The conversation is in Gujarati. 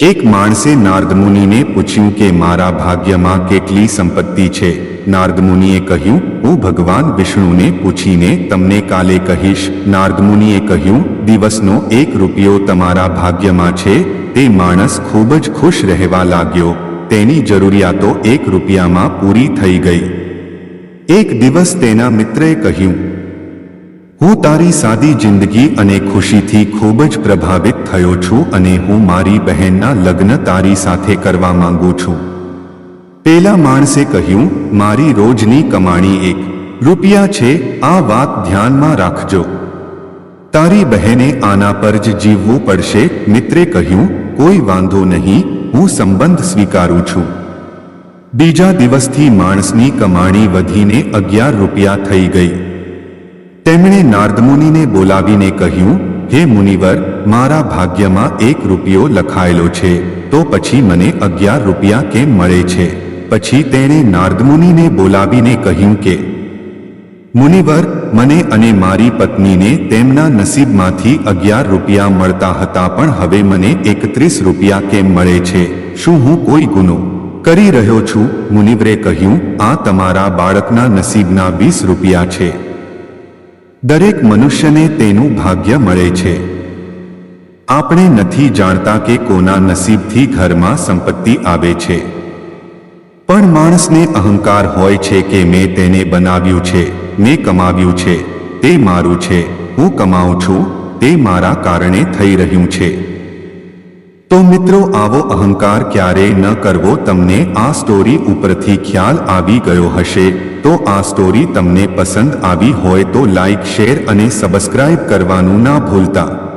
એક માણસે નારદમુનિને પૂછ્યું કે, મારા ભાગ્યમાં કેટલી સંપત્તિ છે? નારદમુનિએ કહ્યું, હું ભગવાન વિષ્ણુને પૂછીને તમને કાલે કહીશ. નારદમુનિએ કહ્યું, દિવસનો એક રૂપિયો તમારા ભાગ્યમાં છે. તે માણસ ખૂબ જ ખુશ રહેવા લાગ્યો. તેની જરૂરિયાતો એક રૂપિયામાં પૂરી થઈ ગઈ. એક દિવસ તેના મિત્રએ કહ્યું હું તારી સાદી જિંદગી અને ખુશીથી ખૂબ જ પ્રભાવિત થયો છું અને હું મારી બહેનના લગ્ન તારી સાથે કરવા માંગુ છું. પેલા માણસે કહ્યું, મારી રોજની કમાણી એક રૂપિયા છે, આ વાત ધ્યાનમાં રાખજો. તારી બહેને આના પર જ જીવવું પડશે. મિત્રે કહ્યું, કોઈ વાંધો નહીં, હું સંબંધ સ્વીકારું છું. બીજા દિવસથી માણસની કમાણી વધીને અગિયાર રૂપિયા થઈ ગઈ. તેમણે નારદમુનિને બોલાવીને કહ્યું, હે મુનિવર, મારા ભાગ્યમાં એક રૂપિયો લખાયેલો છે, તો પછી મને અગિયાર રૂપિયા કેમ મળે છે? પછી તેણે નારદમુનિને બોલાવીને કહ્યું કે, મુનિવર, મને અને મારી પત્નીને તેમના નસીબમાંથી અગિયાર રૂપિયા મળતા હતા પણ હવે મને એકત્રીસ રૂપિયા કેમ મળે છે? શું હું કોઈ ગુનો કરી રહ્યો છું? મુનિવરે કહ્યું, આ તમારા બાળકના નસીબના વીસ રૂપિયા છે. દરેક મનુષ્યને તેનું ભાગ્ય મળે છે. આપણે નથી જાણતા કે કોના નસીબથી ઘરમાં સંપત્તિ આવે છે. પણ માણસને અહંકાર હોય છે કે મેં તેને બનાવ્યું છે, મેં કમાવ્યું છે, તે મારું છે, હું કમાઉં છું, તે મારા કારણે થઈ રહ્યું છે. તો મિત્રો, આવો અહંકાર ક્યારેય ન કરવો તમને આ સ્ટોરી ઉપરથી ખ્યાલ આવી ગયો હશે. તો આ સ્ટોરી તમને પસંદ આવી હોય તો લાઈક શેર અને સબસ્ક્રાઇબ કરવાનું ના ભૂલતા.